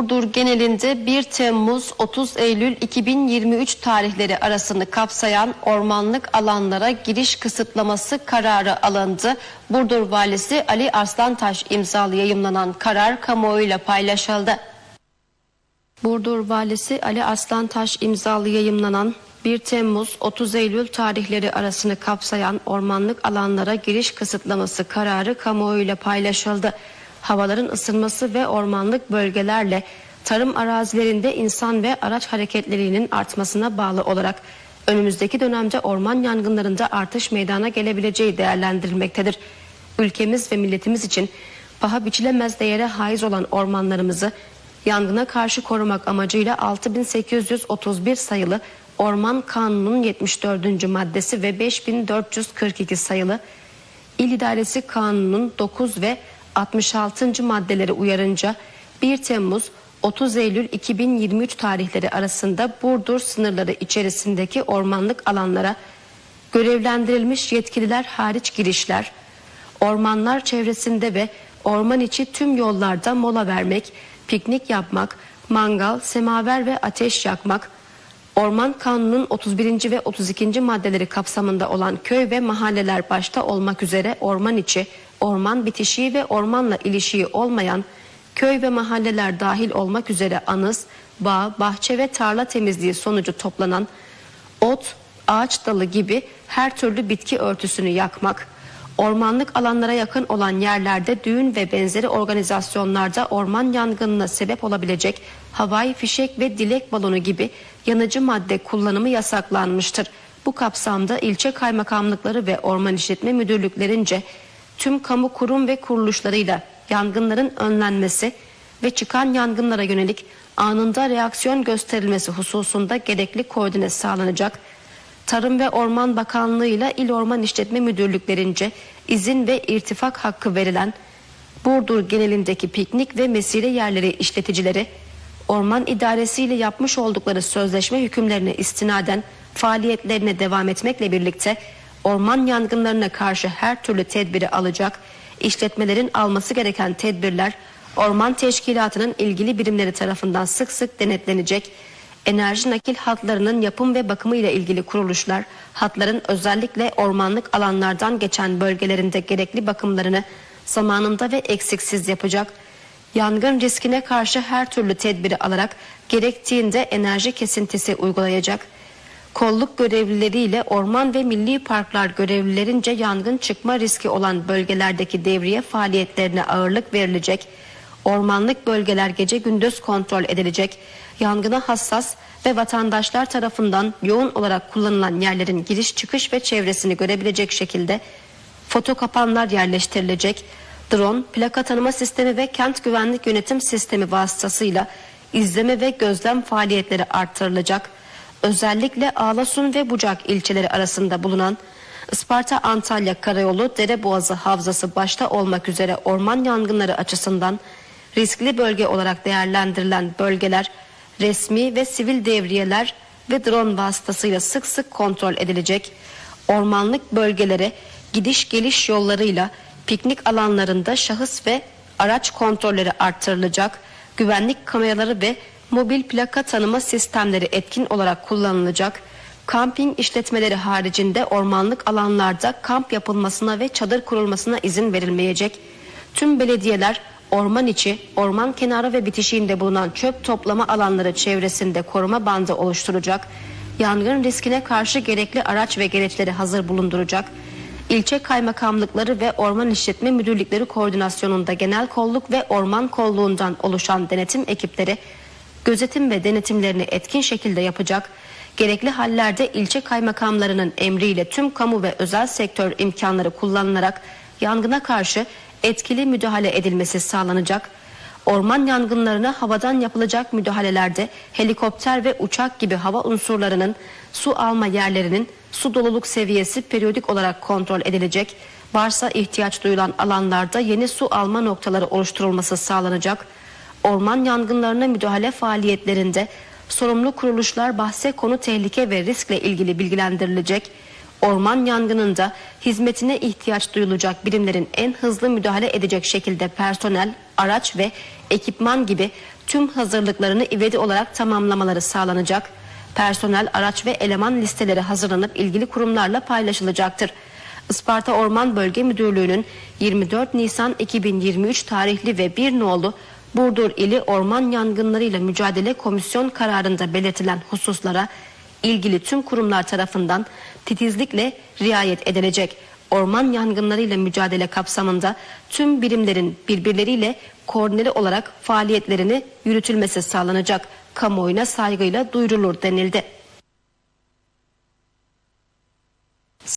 Burdur genelinde 1 Temmuz 30 Eylül 2023 tarihleri arasını kapsayan ormanlık alanlara giriş kısıtlaması kararı alındı. Burdur valisi Ali Arslantaş imzalı yayımlanan karar kamuoyuyla paylaşıldı. Burdur valisi Ali Arslantaş imzalı yayımlanan 1 Temmuz 30 Eylül tarihleri arasını kapsayan ormanlık alanlara giriş kısıtlaması kararı kamuoyuyla paylaşıldı. Havaların ısınması ve ormanlık bölgelerle tarım arazilerinde insan ve araç hareketlerinin artmasına bağlı olarak önümüzdeki dönemde orman yangınlarında artış meydana gelebileceği değerlendirilmektedir. Ülkemiz ve milletimiz için paha biçilemez değere haiz olan ormanlarımızı yangına karşı korumak amacıyla 6831 sayılı Orman Kanunu'nun 74. maddesi ve 5442 sayılı İl İdaresi Kanunu'nun 9 ve 66. maddeleri uyarınca 1 Temmuz 30 Eylül 2023 tarihleri arasında Burdur sınırları içerisindeki ormanlık alanlara görevlendirilmiş yetkililer hariç girişler, ormanlar çevresinde ve orman içi tüm yollarda mola vermek, piknik yapmak, mangal, semaver ve ateş yakmak, Orman Kanunu'nun 31. ve 32. maddeleri kapsamında olan köy ve mahalleler başta olmak üzere orman içi, orman bitişiği ve ormanla ilişiği olmayan köy ve mahalleler dahil olmak üzere anız, bağ, bahçe ve tarla temizliği sonucu toplanan ot, ağaç dalı gibi her türlü bitki örtüsünü yakmak, ormanlık alanlara yakın olan yerlerde düğün ve benzeri organizasyonlarda orman yangınına sebep olabilecek havai fişek ve dilek balonu gibi yanıcı madde kullanımı yasaklanmıştır. Bu kapsamda ilçe kaymakamlıkları ve orman işletme müdürlüklerince tüm kamu kurum ve kuruluşlarıyla yangınların önlenmesi ve çıkan yangınlara yönelik anında reaksiyon gösterilmesi hususunda gerekli koordine sağlanacak. Tarım ve Orman Bakanlığı ile İl Orman İşletme Müdürlüklerince izin ve irtifak hakkı verilen Burdur genelindeki piknik ve mesire yerleri işleticileri Orman İdaresi ile yapmış oldukları sözleşme hükümlerine istinaden faaliyetlerine devam etmekle birlikte orman yangınlarına karşı her türlü tedbiri alacak, işletmelerin alması gereken tedbirler Orman Teşkilatı'nın ilgili birimleri tarafından sık sık denetlenecek, enerji nakil hatlarının yapım ve bakımı ile ilgili kuruluşlar, hatların özellikle ormanlık alanlardan geçen bölgelerinde gerekli bakımlarını zamanında ve eksiksiz yapacak, yangın riskine karşı her türlü tedbiri alarak gerektiğinde enerji kesintisi uygulayacak, kolluk görevlileriyle orman ve milli parklar görevlilerince yangın çıkma riski olan bölgelerdeki devriye faaliyetlerine ağırlık verilecek, ormanlık bölgeler gece gündüz kontrol edilecek, yangına hassas ve vatandaşlar tarafından yoğun olarak kullanılan yerlerin giriş çıkış ve çevresini görebilecek şekilde foto kapanlar yerleştirilecek, drone, plaka tanıma sistemi ve kent güvenlik yönetim sistemi vasıtasıyla izleme ve gözlem faaliyetleri arttırılacak. Özellikle Ağlasun ve Bucak ilçeleri arasında bulunan Isparta Antalya Karayolu Dereboğazı Havzası başta olmak üzere orman yangınları açısından riskli bölge olarak değerlendirilen bölgeler resmi ve sivil devriyeler ve drone vasıtasıyla sık sık kontrol edilecek. Ormanlık bölgelere gidiş geliş yollarıyla piknik alanlarında şahıs ve araç kontrolleri arttırılacak. Güvenlik kameraları ve mobil plaka tanıma sistemleri etkin olarak kullanılacak. Kamping işletmeleri haricinde ormanlık alanlarda kamp yapılmasına ve çadır kurulmasına izin verilmeyecek. Tüm belediyeler orman içi, orman kenarı ve bitişiğinde bulunan çöp toplama alanları çevresinde koruma bandı oluşturacak. Yangın riskine karşı gerekli araç ve gereçleri hazır bulunduracak. İlçe kaymakamlıkları ve orman işletme müdürlükleri koordinasyonunda genel kolluk ve orman kolluğundan oluşan denetim ekipleri gözetim ve denetimlerini etkin şekilde yapacak. Gerekli hallerde ilçe kaymakamlarının emriyle tüm kamu ve özel sektör imkanları kullanılarak yangına karşı etkili müdahale edilmesi sağlanacak. Orman yangınlarına havadan yapılacak müdahalelerde helikopter ve uçak gibi hava unsurlarının su alma yerlerinin su doluluk seviyesi periyodik olarak kontrol edilecek. Varsa ihtiyaç duyulan alanlarda yeni su alma noktaları oluşturulması sağlanacak. Orman yangınlarına müdahale faaliyetlerinde sorumlu kuruluşlar bahse konu tehlike ve riskle ilgili bilgilendirilecek. Orman yangınında hizmetine ihtiyaç duyulacak birimlerin en hızlı müdahale edecek şekilde personel, araç ve ekipman gibi tüm hazırlıklarını ivedi olarak tamamlamaları sağlanacak. Personel, araç ve eleman listeleri hazırlanıp ilgili kurumlarla paylaşılacaktır. Isparta Orman Bölge Müdürlüğü'nün 24 Nisan 2023 tarihli ve 1 nolu Burdur İli Orman Yangınlarıyla Mücadele Komisyon kararında belirtilen hususlara ilgili tüm kurumlar tarafından titizlikle riayet edilecek. Orman yangınlarıyla mücadele kapsamında tüm birimlerin birbirleriyle koordineli olarak faaliyetlerini yürütülmesi sağlanacak. Kamuoyuna saygıyla duyurulur denildi.